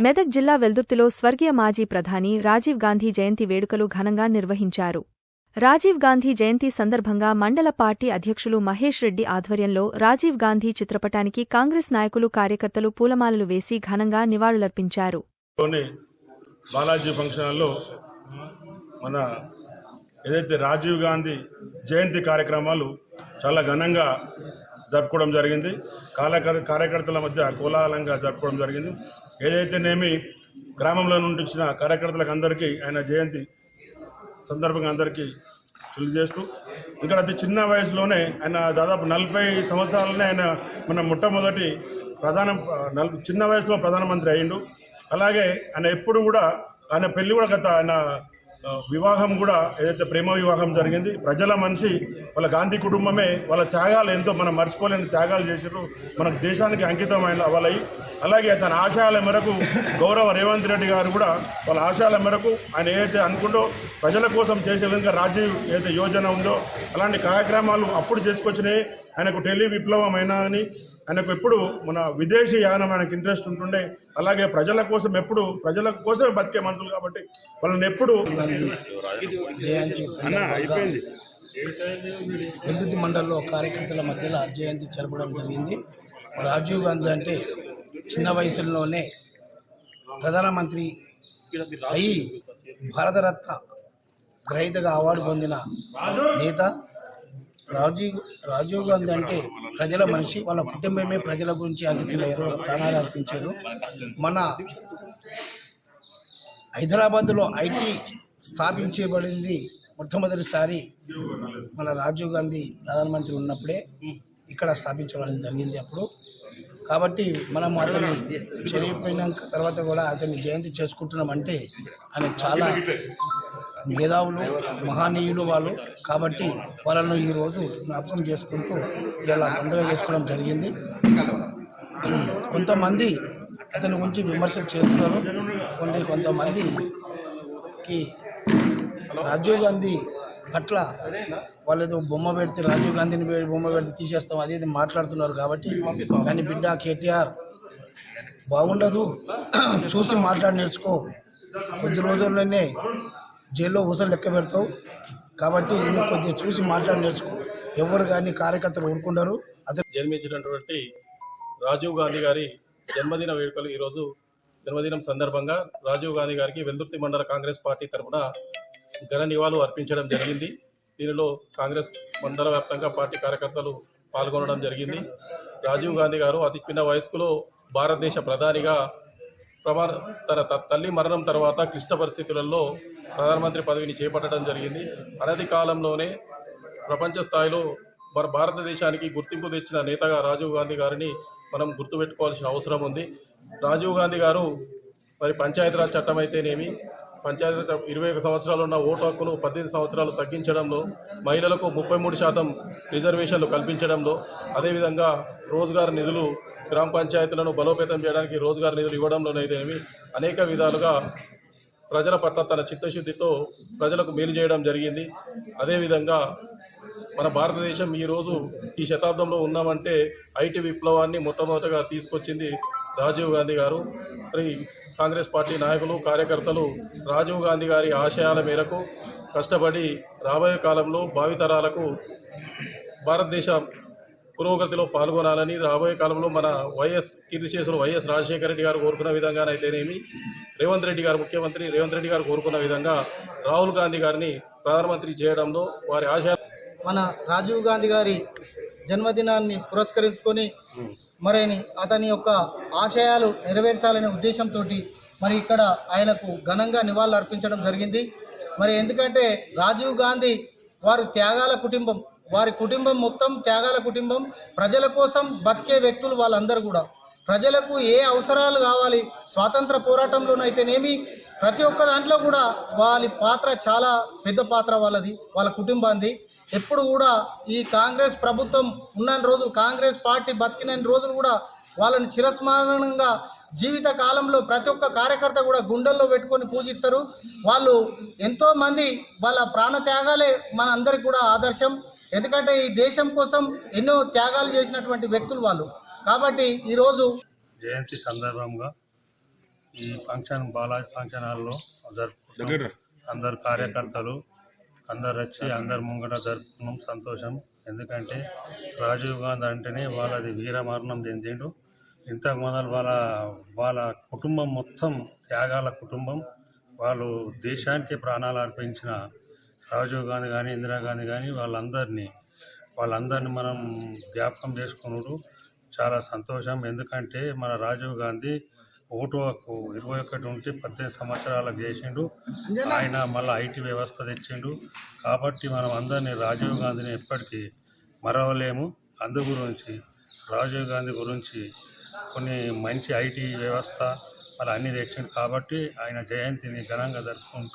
మెదక్ జిల్లా వెల్దుర్తిలో స్వర్గీయ మాజీ ప్రధాని రాజీవ్ గాంధీ జయంతి వేడుకలు ఘనంగా నిర్వహించారు. రాజీవ్ గాంధీ జయంతి సందర్భంగా మండల పార్టీ అధ్యక్షులు మహేష్ రెడ్డి ఆధ్వర్యంలో రాజీవ్ గాంధీ చిత్రపటానికి కాంగ్రెస్ నాయకులు కార్యకర్తలు పూలమాలలు వేసి ఘనంగా నివాళులర్పించారు. బాలాజీ మన ఏదైతే రాజీవ్ గాంధీ జయంతి కార్యక్రమాలు చాలా ఘనంగా జరుపుకోవడం జరిగింది. కార్యకర్ కార్యకర్తల మధ్య కోలాహలంగా జరుపుకోవడం జరిగింది. ఏదైతేనేమి గ్రామంలో నుండి ఇచ్చిన కార్యకర్తలకు అందరికీ ఆయన జయంతి సందర్భంగా అందరికీ తెలియజేస్తూ ఇక్కడ అతి చిన్న వయసులోనే ఆయన దాదాపు నలభై సంవత్సరాలనే ఆయన మన మొట్టమొదటి ప్రధాన చిన్న వయసులో ప్రధానమంత్రి అయ్యిండు. అలాగే ఆయన ఎప్పుడు కూడా ఆయన పెళ్ళి కూడా గత ఆయన వివాహం కూడా ఏదైతే ప్రేమ వివాహం జరిగింది ప్రజల మనిషి వాళ్ళ గాంధీ కుటుంబమే వాళ్ళ త్యాగాలు ఎంతో మనం మర్చిపోలేని త్యాగాలు చేసారు మన దేశానికి అంకితమైన వాళ్ళయి అలాగే తన ఆశయాల మేరకు గౌరవ రేవంత్ రెడ్డి గారు కూడా వాళ్ళ ఆశయాల మేరకు ఆయన ఏదైతే అనుకుంటో ప్రజల కోసం చేసే విధంగా రాజీవ్ ఏదైతే యోజన ఉందో అలాంటి కార్యక్రమాలు అప్పుడు చేసుకొచ్చినాయి ఆయనకు టెలి విప్లవం అయినా అని ఆయనకు ఎప్పుడు మన విదేశీ యానం ఆయనకు ఇంట్రెస్ట్ ఉంటుండే. అలాగే ప్రజల కోసం ఎప్పుడు ప్రజల కోసమే బతికే మనుషులు కాబట్టి వాళ్ళని ఎప్పుడు జయంతి అన్న అయిపోయింది. విద్యుత్ మండలిలో కార్యకర్తల మధ్యలో జయంతి జరపడం జరిగింది. రాజీవ్ గాంధీ అంటే చిన్న వయసులోనే ప్రధానమంత్రి అయి భారతరత్న గ్రహీతగా అవార్డు పొందిన నేత. రాజీవ్ రాజీవ్ గాంధీ అంటే ప్రజల మనిషి వాళ్ళ కుటుంబమే ప్రజల గురించి అందుకున్నారు ప్రాణాలు అర్పించారు. మన హైదరాబాద్లో ఐటీ స్థాపించబడింది మొట్టమొదటిసారి మన రాజీవ్ గాంధీ ప్రధానమంత్రి ఉన్నప్పుడే ఇక్కడ స్థాపించడం జరిగింది అప్పుడు. కాబట్టి మనం అతన్ని చనిపోయినాక తర్వాత కూడా అతన్ని జయంతి చేసుకుంటున్నామంటే ఆయన చాలా మేధావులు మహానీయులు వాళ్ళు. కాబట్టి వాళ్ళను ఈరోజు జ్ఞాపకం చేసుకుంటూ ఇలా పండుగ చేసుకోవడం జరిగింది. కొంతమంది అతని గురించి విమర్శలు చేస్తున్నారు. కొన్ని కొంతమందికి రాజీవ్ గాంధీ పట్ల వాళ్ళు ఏదో బొమ్మ పెడితే రాజీవ్ గాంధీని బొమ్మ పెడితే తీసేస్తాం అది ఇది మాట్లాడుతున్నారు కాబట్టి. కానీ బిడ్డ కేటీఆర్ బాగుండదు. చూసి మాట్లాడి నేర్చుకో. కొద్ది రోజుల్లోనే జైల్లో ఊసలు లెక్క పెడతావు. కాబట్టి నువ్వు కొద్దిగా చూసి మాట్లాడి నేర్చుకో. ఎవరు కానీ కార్యకర్తలు ఊరుకుంటారు అతను జన్మించినటువంటి రాజీవ్ గాంధీ గారి జన్మదిన వేడుకలు ఈరోజు జన్మదినం సందర్భంగా రాజీవ్ గాంధీ గారికి వెల్దుర్తి మండల కాంగ్రెస్ పార్టీ తరఫున ఘన నివాళులు అర్పించడం జరిగింది. దీనిలో కాంగ్రెస్ మండల వ్యాప్తంగా పార్టీ కార్యకర్తలు పాల్గొనడం జరిగింది. రాజీవ్ గాంధీ గారు అతి చిన్న వయస్కులో భారతదేశ ప్రధానిగా ప్రమాద తన త- తల్లి మరణం తర్వాత క్లిష్ట పరిస్థితులలో ప్రధానమంత్రి పదవిని చేపట్టడం జరిగింది. అనతి కాలంలోనే ప్రపంచ స్థాయిలో మన భారతదేశానికి గుర్తింపు తెచ్చిన నేతగా రాజీవ్ గాంధీ గారిని మనం గుర్తుపెట్టుకోవాల్సిన అవసరం ఉంది. రాజీవ్ గాంధీ గారు మరి పంచాయతీరాజ్ చట్టం అయితేనేమి పంచాయతీ ఇరవై ఒక సంవత్సరాలు ఉన్న ఓటు హక్కును పద్దెనిమిది సంవత్సరాలు తగ్గించడంలో మహిళలకు ముప్పై మూడు శాతం రిజర్వేషన్లు కల్పించడంలో అదేవిధంగా రోజ్గార్ నిధులు గ్రామ పంచాయతీలను బలోపేతం చేయడానికి రోజ్గార్ నిధులు ఇవ్వడంలోనైతేనేమి అనేక విధాలుగా ప్రజల పట్ల తన చిత్తశుద్ధితో ప్రజలకు మేలు చేయడం జరిగింది. అదేవిధంగా మన భారతదేశం ఈరోజు ఈ శతాబ్దంలో ఉన్నామంటే ఐటీ విప్లవాన్ని మొట్టమొదటగా తీసుకొచ్చింది రాజీవ్ గాంధీ గారు మరి కాంగ్రెస్ పార్టీ నాయకులు కార్యకర్తలు రాజీవ్ గాంధీ గారి ఆశయాల మేరకు కష్టపడి రాబోయే కాలంలో భావితరాలకు భారతదేశ పురోగతిలో పాల్గొనాలని రాబోయే కాలంలో మన వైఎస్ కీర్తిశేషులు వైఎస్ రాజశేఖర రెడ్డి గారు కోరుకున్న విధంగానైతేనేమి రేవంత్ రెడ్డి గారు ముఖ్యమంత్రి రేవంత్ రెడ్డి గారు కోరుకున్న విధంగా రాహుల్ గాంధీ గారిని ప్రధానమంత్రి చేయడంలో వారి ఆశయాలు మన రాజీవ్ గాంధీ గారి జన్మదినాన్ని పురస్కరించుకొని మరి అతని యొక్క ఆశయాలు నెరవేర్చాలనే ఉద్దేశంతో మరి ఇక్కడ ఆయనకు ఘనంగా నివాళులు అర్పించడం జరిగింది. మరి ఎందుకంటే రాజీవ్ గాంధీ వారు త్యాగాల కుటుంబం వారి కుటుంబం మొత్తం త్యాగాల కుటుంబం ప్రజల కోసం బతికే వ్యక్తులు వాళ్ళందరూ కూడా. ప్రజలకు ఏ అవసరాలు కావాలి స్వాతంత్ర పోరాటంలోనైతేనేమి ప్రతి ఒక్క దాంట్లో కూడా వాళ్ళ పాత్ర చాలా పెద్ద పాత్ర వాళ్ళది వాళ్ళ కుటుంబాంది ఎప్పుడు కూడా ఈ కాంగ్రెస్ ప్రభుత్వం ఉన్న రోజులు కాంగ్రెస్ పార్టీ బతికిన రోజులు కూడా వాళ్ళని చిరస్మరణంగా జీవిత కాలంలో ప్రతి ఒక్క కార్యకర్త కూడా గుండెల్లో పెట్టుకొని పూజిస్తారు. వాళ్ళు ఎంతో మంది వాళ్ళ ప్రాణ త్యాగాలే మన అందరికి కూడా ఆదర్శం. ఎందుకంటే ఈ దేశం కోసం ఎన్నో త్యాగాలు చేసినటువంటి వ్యక్తులు వాళ్ళు. కాబట్టి ఈరోజు జయంతి సందర్భంగా ఈ ఫంక్షన్ బాలాజీ ఫంక్షన్ హాల్లో అందరు కార్యకర్తలు అందరు వచ్చి అందరు ముంగట జరుపుకున్నాం. సంతోషం. ఎందుకంటే రాజీవ్ గాంధీ అంటేనే వాళ్ళది వీరమరణం చెందిండు ఇంతకు మొదలు వాళ్ళ వాళ్ళ కుటుంబం మొత్తం త్యాగాల కుటుంబం. వాళ్ళు దేశానికి ప్రాణాలు అర్పించిన రాజీవ్ గాంధీ కానీ ఇందిరాగాంధీ కానీ వాళ్ళందరినీ వాళ్ళందరినీ మనం జ్ఞాపకం చేసుకున్నాడు చాలా సంతోషం. ఎందుకంటే మన రాజీవ్ గాంధీ హక్కు ఇరవై ఒకటి ఉంటే పద్దెనిమిది సంవత్సరాలకు చేసిండు. ఆయన మళ్ళీ ఐటీ వ్యవస్థ తెచ్చిండు. కాబట్టి మనం అందరినీ రాజీవ్ గాంధీని ఎప్పటికీ మరవలేము. అందు గురించి రాజీవ్ గాంధీ గురించి కొన్ని మంచి ఐటీ వ్యవస్థ అలా అన్నీ తెచ్చిండు. కాబట్టి ఆయన జయంతిని ఘనంగా జరుపుకుంటూ